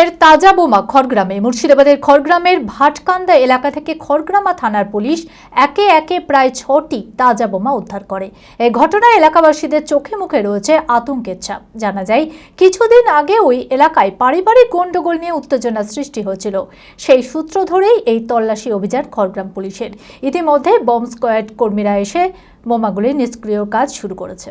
ফের তাজা বোমা খড়গ্রামে। মুর্শিদাবাদের খড়গ্রামের ভাটকান্দা এলাকা থেকে খড়গ্রামা থানার পুলিশ একে একে প্রায় ছটি তাজা বোমা উদ্ধার করে। এই ঘটনায় এলাকাবাসীদের চোখে মুখে রয়েছে আতঙ্কের ছাপ। জানা যায়, কিছুদিন আগে ওই এলাকায় পারিবারিক গণ্ডগোল নিয়ে উত্তেজনা সৃষ্টি হয়েছিল। সেই সূত্র ধরেই এই তল্লাশি অভিযান খড়গ্রাম পুলিশের। ইতিমধ্যে বম্ব স্কোয়াড কর্মীরা এসে বোমাগুলি নিষ্ক্রিয় কাজ শুরু করেছে।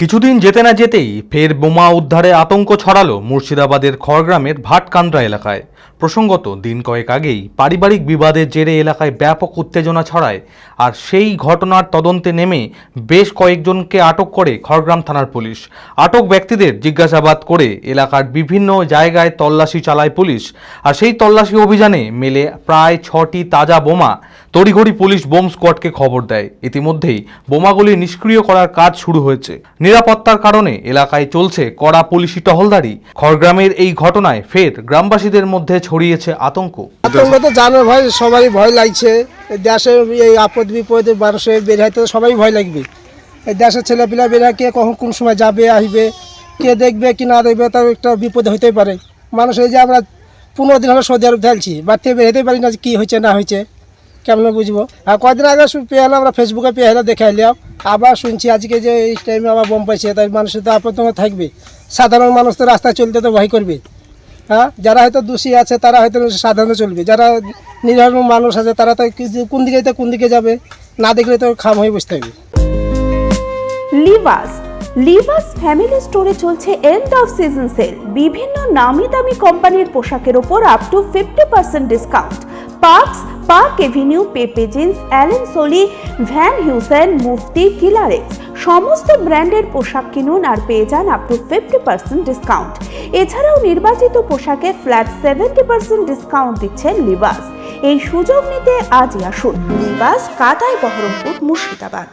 কিছুদিন যেতে না যেতেই ফের বোমা উদ্ধারে আতঙ্ক ছড়ালো মুর্শিদাবাদের খড়গ্রামের ভাটকান্দ্রা এলাকায়। প্রসঙ্গত, দিন কয়েক আগেই পারিবারিক বিবাদের জেরে এলাকায় ব্যাপক উত্তেজনা ছড়ায় আর সেই ঘটনার তদন্তে নেমে বেশ কয়েকজনকে আটক করে খড়গ্রাম থানার পুলিশ। আটক ব্যক্তিদের জিজ্ঞাসাবাদ করে এলাকার বিভিন্ন জায়গায় তল্লাশি চালায় পুলিশ আর সেই তল্লাশি অভিযানে মেলে প্রায় ছটি তাজা বোমা। তড়িঘড়ি পুলিশ বোম স্কোয়াডকে খবর দেয়। ইতিমধ্যেই বোমাগুলি নিষ্ক্রিয় করার কাজ শুরু হয়েছে। নিরাপত্তার কারণে এলাকায় চলছে কড়া পুলিশি টহলদারি। খড়গ্রামের এই ঘটনায় ফের গ্রামবাসীদের মধ্যে ছড়িয়েছে আতঙ্ক। আতঙ্ক তো জানো ভাই ভয় লাগছে। দেশে এই আপদ বিপদে মানুষে বের হইতে সবাই ভয় লাগবে। এই দেশের ছেলেপিলা বের কে কখন কোন সময় যাবে আসবে কে দেখবে, কি না দেখবে, তার একটা বিপদ হইতেই পারে। মানুষ এই যে আমরা পনেরো দিন হলো সৌদি আরব ঢালছি, বাড়িতে বের হতেই পারি না কী হয়েছে না হয়েছে কেমন বুঝব? আর কদিন আগে পেয়ে হলো আমরা ফেসবুকে পেয়ে হলো দেখে এলাম। আবার শুনছি আজকে যে এই টাইমে আবার বোম পাইছে, তাই মানুষের তো আপদ থাকবে। সাধারণ মানুষ তো রাস্তায় চলতে তো ভয় করবে। হ্যাঁ? যারা হয়তো দোষী আছে, তারা হয়তো সাধারণ চলবে। যারা নিরীহ মানুষ আছে, তারা তো কোন দিকে তো কোন দিকে যাবে? না দেখলে তো খাম হয়ে বসতে হবে লিভাস। লিভাস ফ্যামিলি স্টোরে চলছে এন্ড অফ সিজন সেল বিভিন্ন নামি দামি কোম্পানির পোশাকের ওপর up to fifty percent discount Parx Park Avenue, Pepe Jeans, Allen Solly, Van Heusen Mufti কিলারেক্স সমস্ত ব্র্যান্ডের পোশাক কিনুন আর পেয়ে যান up to fifty percent discount এছাড়াও নির্বাচিত পোশাকে ফ্ল্যাট সেভেন্টি পার্সেন্ট ডিসকাউন্ট দিচ্ছেন লিবাস। এই সুযোগ নিতে আজই আসুন। লিবাস কাতায় বহরমপুর, মুর্শিদাবাদ।